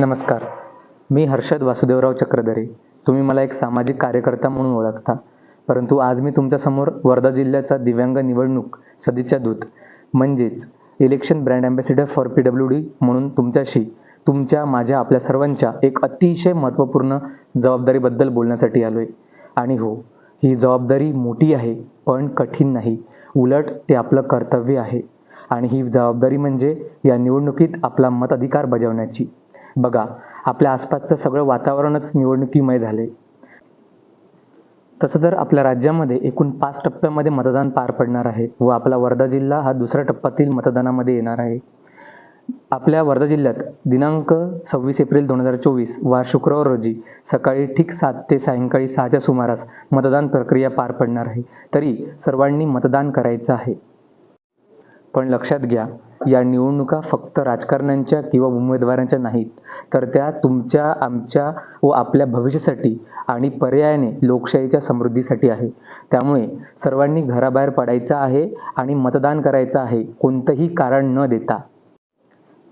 नमस्कार. मी हर्षद वासुदेवराव चक्रधरे. तुम्ही मला एक सामाजिक कार्यकर्ता म्हणून ओळखता. परंतु आज मी तुमच्यासमोर वर्धा जिल्ह्याचा दिव्यांग निवडणूक सदिच्छा दूत म्हणजेच election brand ambassador for P W D म्हणून तुमच्याशी तुमच्या माझ्या आपल्या सर्वांच्या एक अतिशय महत्त्वपूर्ण जबाबदारीबद्दल बोलण्यासाठी आलो आहे आणि हो ही जबाबदारी मोठी आहे पण कठीण नाही. उलट ते आपलं कर्तव्य आहे. आणि ही जबाबदारी म्हणजे या निवडणुकीत आपला मताधिकार बजावण्याची. बघा आपल्या आसपासचं सगळं वातावरणच निवडणुकीमय झाले तसं तर आपल्या राज्यामध्ये एकूण पाच टप्प्यामध्ये मतदान पार पडणार आहे व आपला वर्धा जिल्हा हा दुसऱ्या टप्प्यातील मतदानामध्ये येणार आहे. आपल्या वर्धा जिल्ह्यात दिनांक सव्वीस एप्रिल दोन हजार चोवीस वार शुक्रवार रोजी सकाळी ठीक सात ते सायंकाळी सहाच्या सुमारास मतदान प्रक्रिया पार पडणार आहे. तरी सर्वांनी मतदान करायचं आहे. पण लक्षात घ्या या निवडणुका फक्त राजकारण्यांच्या किंवा उमेदवारांच्या नाहीत. तर त्या तुमच्या आमच्या व आपल्या भविष्यासाठी आणि पर्यायाने लोकशाहीच्या समृद्धीसाठी आहे. त्यामुळे सर्वांनी घराबाहेर पडायचं आहे आणि मतदान करायचं आहे कोणतंही कारण न देता.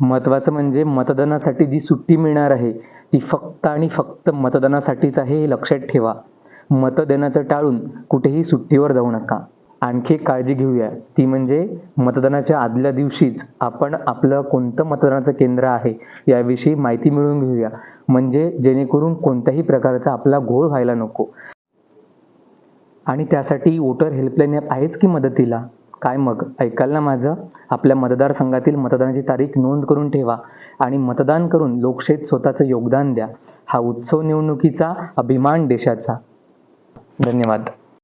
महत्त्वाचं म्हणजे मतदानासाठी जी सुट्टी मिळणार आहे ती फक्त आणि फक्त मतदानासाठीच आहे हे लक्षात ठेवा. मतं देण्याचं टाळून कुठेही सुट्टीवर जाऊ नका. आणखी एक काळजी घेऊया. ती म्हणजे मतदानाच्या आदल्या दिवशीच आपण आपलं कोणतं मतदानाचं केंद्र आहे याविषयी माहिती मिळवून घेऊया. म्हणजे जेणेकरून कोणत्याही प्रकारचा आपला घोळ व्हायला नको. आणि त्यासाठी वोटर हेल्पलाईन ॲप आहेच की मदतीला? काय मग? ऐकाल ना माझं? आपल्या मतदारसंघातील मतदानाची तारीख नोंद करून ठेवा आणि मतदान करून लोकशाहीत स्वतःचं योगदान द्या. हा उत्सव निवडणुकीचा अभिमान देशाचा. धन्यवाद.